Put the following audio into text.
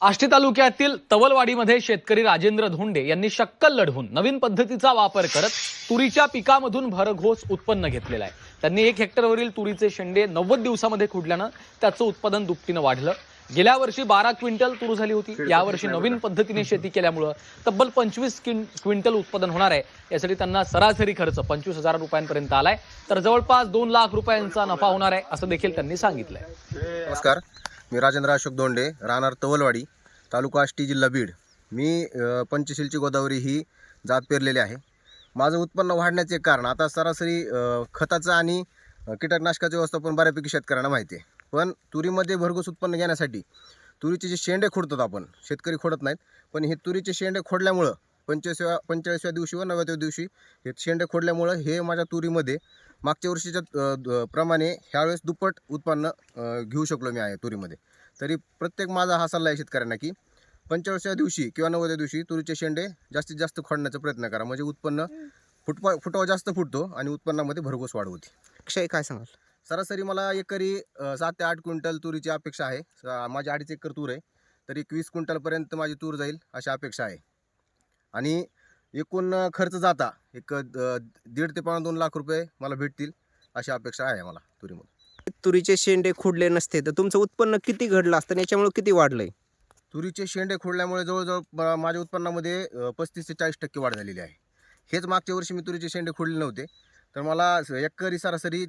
आष्टी तालुक्यातील तवलवाडीमध्ये शेतकरी राजेंद्र धोंडे यांनी शक्कल लढवून नवीन पद्धतीचा वापर करत तुरीच्या पिकामधून भरघोस उत्पन्न घेतलेलं आहे. त्यांनी एक हेक्टरवरील तुरीचे शेंडे नव्वद दिवसामध्ये खुडल्यानं त्याचं उत्पादन दुपटीनं वाढलं. गेल्या वर्षी बारा क्विंटल तूर झाली होती. यावर्षी नवीन पद्धतीने शेती केल्यामुळं तब्बल पंचवीस क्विंटल उत्पादन होणार आहे. यासाठी त्यांना सरासरी खर्च पंचवीस हजार रुपयांपर्यंत आलाय. तर जवळपास दोन लाख रुपयांचा नफा होणार आहे असं देखील त्यांनी सांगितलंय. नमस्कार. मी राजेंद्र अशोक दोंडे राहणार तवलवाडी तालुका आष्टी जिल्हा बीड. मी पंचशीलची गोदावरी ही जात पेरलेली आहे. माझं उत्पन्न वाढण्याचे कारण आता सरासरी खताचं आणि कीटकनाशकाचं व्यवस्थापन बऱ्यापैकी शेतकऱ्यांना माहिती आहे पण तुरीमध्ये भरघोस उत्पन्न घेण्यासाठी तुरीचे जे शेंडे खोडतात आपण शेतकरी खोडत नाहीत पण हे तुरीचे शेंडे खोडल्यामुळं पंचवीसव्या पंचेचाळीसव्या दिवशी व नव्याव्या दिवशी हे शेंडे खोडल्यामुळं हे माझ्या तुरीमध्ये मागच्या वर्षीच्या प्रमाणे ह्यावेळेस दुप्पट उत्पन्न घेऊ शकलो मी आहे तुरीमध्ये. तरी प्रत्येक माझा हा सल्ला आहे शेतकऱ्यांना की पंचेचाळीसव्या दिवशी किंवा नव्वदव्या दिवशी तुरीचे शेंडे जास्तीत जास्त खोडण्याचा प्रयत्न करा. म्हणजे उत्पन्न फुटवा फुटवा जास्त फुटतो आणि उत्पन्नामध्ये भरघोस वाढ होते. अक्षय काय सांगाल? सरासरी मला एकरी सात ते आठ क्विंटल तुरीची अपेक्षा आहे. माझी अडीच एकर तूर आहे. तर एक वीस क्विंटलपर्यंत माझी तूर जाईल अशी अपेक्षा आहे. आणि एकूण खर्च जाता एक अ, दीड ते पावणे दोन लाख रुपये मला भेटतील अशी अपेक्षा आहे मला तुरीमध्ये तुरीचे शेंडे खुडले नसते तर तुमचं उत्पन्न किती घडलं असतं आणि याच्यामुळे किती वाढलंय? तुरीचे शेंडे खोडल्यामुळे जवळजवळ माझ्या उत्पन्नामध्ये पस्तीस ते चाळीस टक्के वाढ झालेली आहे. हेच मागच्या वर्षी मी तुरीचे शेंडे खोडले नव्हते. तर मला स- एकरी सरासरी